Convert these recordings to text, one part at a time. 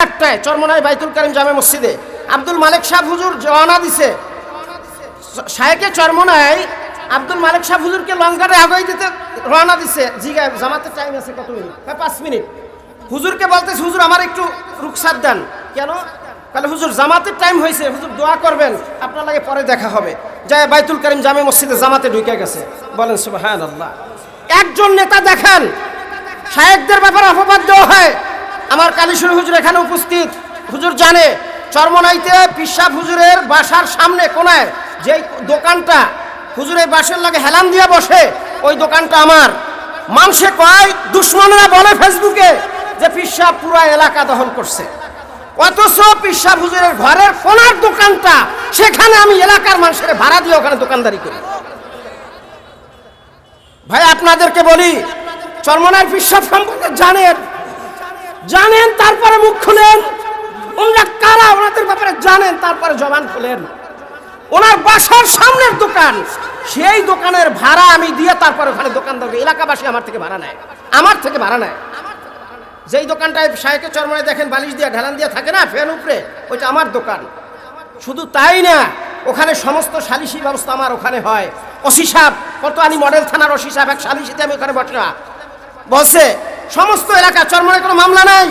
একটায় চরমনায় বাইতুল কারিম জামে মসজিদে। আব্দুল মালিক সাহেব হুজুর রওনা দিছে। শায়েকে চরমনায় আব্দুল মালিক সাহেব হুজুরকে লঙ্কারে আগাই দিতে রওনা দিছে। জিগায় জামাতে টাইম আছে কত মিনিট? হ্যাঁ পাঁচ মিনিট। হুজুরকে বলতেছে, হুজুর, আমার একটু রুকসাত দেন। কেন? তাহলে হুজুর, জামাতের টাইম হয়েছে। হুজুর, দোয়া করবেন। আপনার লাগে পরে দেখা হবে। যায় বাইতুল কারিম জামে মসজিদে জামাতে ঢুকে গেছে। বলেন আল্লাহ একজন নেতা দেখেন শায়েকদের ব্যাপারে অপবাদ দেওয়া হয়। আমার কালীশ্বর হুজুর এখানে উপস্থিত। হুজুর জানে, চরমনাইতে পিসাব হুজুরের বাসার সামনে কোনায় যেই দোকানটা হুজুরের বাসের লাগে হেলান দিয়া বসে, ওই দোকানটা আমার। মানুষে কয় দুশ্মনরা বলে ফেসবুকে যে পিসাব পুরা এলাকা দখল করছে। অথচ পিসাব হুজুরের ঘরের কোনার দোকানটা, সেখানে আমি এলাকার মানুষের ভাড়া দিয়ে ওখানে দোকানদারি করি। ভাই, আপনাদেরকে বলি চরমনার পিসাব সম্পর্কে জানেন জানেন, তারপরে মুখ খুলেন। ওনারা কারা? ওনাদের ব্যাপারে জানেন, তারপরে জবান খুলেন। ওনার বাসার সামনের দোকান, সেই দোকানের ভাড়া আমি দিয়ে তারপরে ওখানে দোকানদার এলাকাবাসী আমার থেকে ভাড়া নেয়। আমার থেকে ভাড়া নেয়। যেই দোকানটায় শাহেকে চরমনে দেখেন, বালিশ দিয়ে, ঢালান দিয়ে থাকে না, ফ্যান উপরে, ওইটা আমার দোকান। শুধু তাই না, ওখানে সমস্ত সালিশি ব্যবস্থা আমার ওখানে হয়। ওসি সাহেব কতোয়ালি মডেল থানার ওসি সাহেব, এক সালিশিতে আমি ওখানে বসা বসে সমস্ত এলাকা চরমনে কোনো মামলা নাই।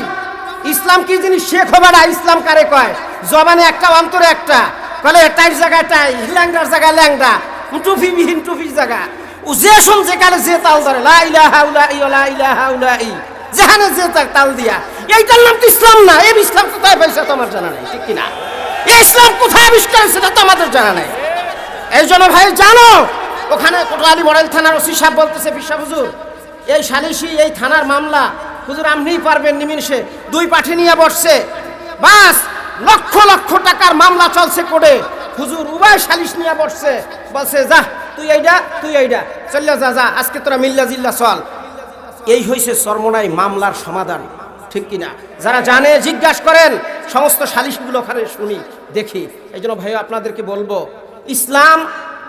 ইসলাম কি জিনিস শেখ হবে না? ইসলাম কারে কয়? জবানে একটা অন্তরে একটা। কলে টাইর জায়গায় টাই ল্যাংডার জায়গায় ল্যাংডা টুফি বিহীন টুফির জায়গা। ও যে শুন যেখানে যে তাল ধরে যেখানে যে তাল দিয়া। এইটার নাম তো ইসলাম না। এই ইসলাম কোথায় পাইছে তোমার জানা নেই? ঠিক কিনা? ইসলাম কোথায় আবিষ্কার সেটা তো আমাদের জানা নেই। এই জন্য ভাই, জানো, ওখানে কোটলালি মডেল থানার ওসি সাহেব বলতেছে হুজুর এই সালিশি এই থানার মামলা, হুজুর আপনিই পারবেন নিমিষে দুই পাঠে নিয়ে বসছে। বাস, লক্ষ লক্ষ টাকার মামলা চলছে কোর্টে। হুজুর উভয় সালিশ নিয়ে বসছে। বলছে, যা, তুই এইটা তুই এইটা চল্লা যা যা, আজকে তোরা মিল্লা জিল্লা চল। এই হয়েছে সর্বনাই মামলার সমাধান। ঠিক কিনা? যারা জানে, জিজ্ঞাসা করেন, সমস্ত সালিশগুলো ওখানে শুনি, দেখি। এই জন্য ভাই আপনাদেরকে বলব, ইসলাম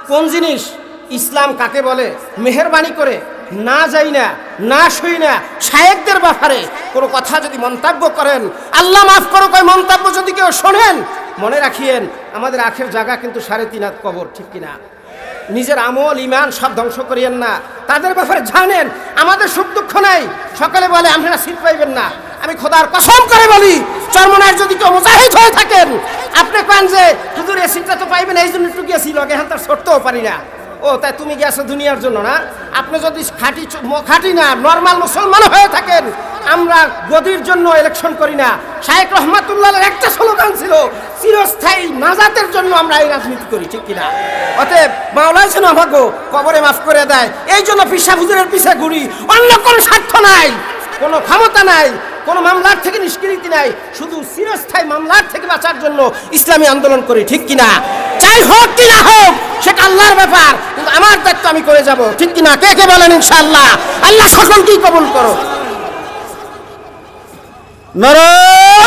কোন জিনিস? ইসলাম কাকে বলে? মেহরবানি করে। না যাই না না শুই না, শায়েকদের ব্যাপারে কোনো কথা যদি মন্তব্য করেন, আল্লাহ মাফ করো কয় মন্তব্য যদি কেউ শোনেন, মনে রাখিয়েন, আমাদের আখের জায়গা কিন্তু সাড়ে তিন হাত কবর, ঠিক কিনা? নিজের আমল ইমান সব ধ্বংস করিয়েন না। তাদের ব্যাপারে জানেন, আমাদের সুখ দুঃখ নাই। সকালে বলে আপনারা সিট পাইবেন না। আমি খোদার কসম করে বলি চরমনার যদি কেউ মুজাহিদ হয়ে থাকেন, আপনি কেন যে, হুজুর এই সিটটা তো পাইবেন এই জন্য একটু গিয়েছিল এখন তার সরতেও পারি না। ও, তাই তুমি গেছো দুনিয়ার জন্য না? আপনি যদি খাঁটি খাঁটি না নর্মাল মুসলমান হয়ে থাকেন, আমরা গদির জন্য ইলেকশন করি না। শাহেক রহমাতুল্লাহের একটা স্লোগান ছিল, চিরস্থায়ী নাজাতের জন্য আমরা এই রাজনীতি করি, ঠিক কিনা? অতএব মাওলা যেন আমাকে কবরে মাফ করে দেয়। এই জন্য পিসা হুজুরের পিছা ঘুরি। অন্য কোনো স্বার্থ নাই, কোনো ক্ষমতা নাই, কোনো মামলার থেকে নিষ্কৃতি নাই। শুধু চিরস্থায়ী মামলার থেকে বাঁচার জন্য ইসলামী আন্দোলন করি, ঠিক কিনা? চাই হোক কি না হোক, সেটা আল্লাহর ব্যাপার, কিন্তু আমার দায়িত্ব আমি করে যাব। ঠিক কিনা কে কে বলেন ইনশাআল্লাহ? আল্লাহ সকলকেই কবুল করো নারায়ণ!